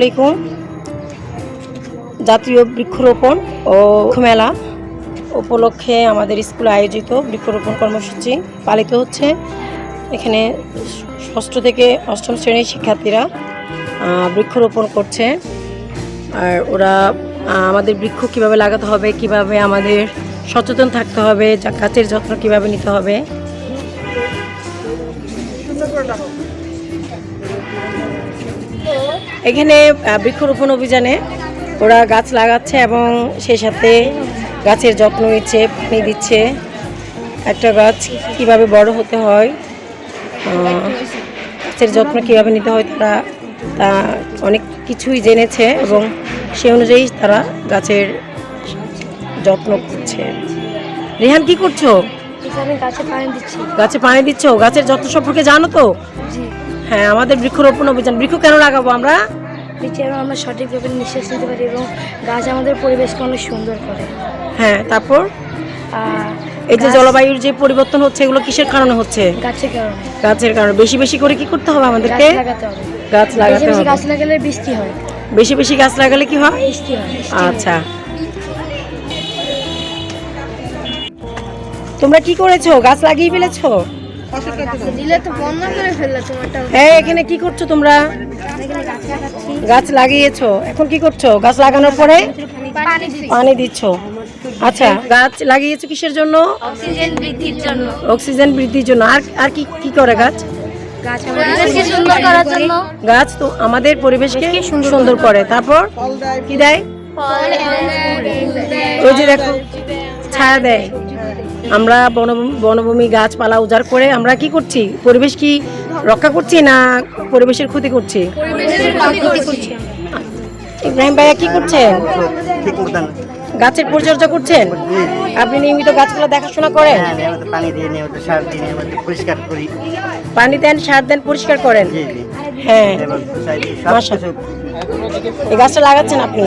আলাইকুম। জাতীয় বৃক্ষরোপণ ও মেলা উপলক্ষে আমাদের স্কুলে আয়োজিত বৃক্ষরোপণ কর্মসূচি পালিত হচ্ছে। এখানে ষষ্ঠ থেকে অষ্টম শ্রেণির শিক্ষার্থীরা বৃক্ষরোপণ করছে। আর ওরা আমাদের বৃক্ষ কীভাবে লাগাতে হবে, কীভাবে আমাদের সচেতন থাকতে হবে গাছের যত্ন কীভাবে নিতে হবে। এখানে বৃক্ষরোপণ অভিযানে ওরা গাছ লাগাচ্ছে এবং সেই সাথে গাছের যত্ন নিচ্ছে পানি দিচ্ছে। একটা গাছ কীভাবে বড় হতে হয় গাছের যত্ন কীভাবে নিতে হয় তারা তা অনেক কিছুই জেনেছে এবং সে অনুযায়ী তারা গাছের যত্ন করছে। রেহান কি করছ? গাছে পানি দিচ্ছি। গাছের যত্ন সম্পর্কে জানো তো? হ্যাঁ আমাদের বৃক্ষরোপণ অভিযান। বৃক্ষ কেন লাগাবো আমরা? নিচে আমরা সঠিকভাবে নিঃশ্বাস নিতে পারি এবং গাছ আমাদের পরিবেশকে অনেক সুন্দর করে। হ্যাঁ তারপর? এই যে জলবায়ুর যে পরিবর্তন হচ্ছে এগুলো কিসের কারণে হচ্ছে? গাছের কারণে। গাছের কারণে। বেশি বেশি করে কি করতে হবে আমাদেরকে? গাছ লাগাতে হবে। গাছ লাগালে বৃষ্টি হয়। বেশি বেশি গাছ লাগালে কি হয় বৃষ্টি হয়। আচ্ছা। তোমরা কি করেছ? গাছ লাগিয়ে ফেলেছো? এখানে কি করছ তোমরা? গাছ লাগিয়েছো। এখন কি করছ? গাছ লাগানোর পরে পানি দিচ্ছ। আচ্ছা গাছ লাগিয়েছো কিসের জন্য? অক্সিজেন বৃদ্ধির জন্য। অক্সিজেন বৃদ্ধির জন্য আর আর কি কি করে গাছ? গাছ তো আমাদের পরিবেশকে সুন্দর করে। তারপর কি দেয়। ওই যে দেখো ছায়া দেয়। আমরা বনভূমি বনভূমি গাছপালা উজাড় করে আমরা কি করছি? পরিবেশ কি রক্ষা করছি না পরিবেশের ক্ষতি করছি? ইব্রাহিম ভাইয়া কি করছেন? গাছের পরিচর্যা করছেন? আপনি নিয়মিত গাছগুলো দেখাশোনা করেন? হ্যাঁ পানি দিয়ে সার দিয়ে পরিষ্কার করি। পানি দেন সার দেন পরিষ্কার করেন? হ্যাঁ। এই গাছটা লাগাচ্ছেন আপনি।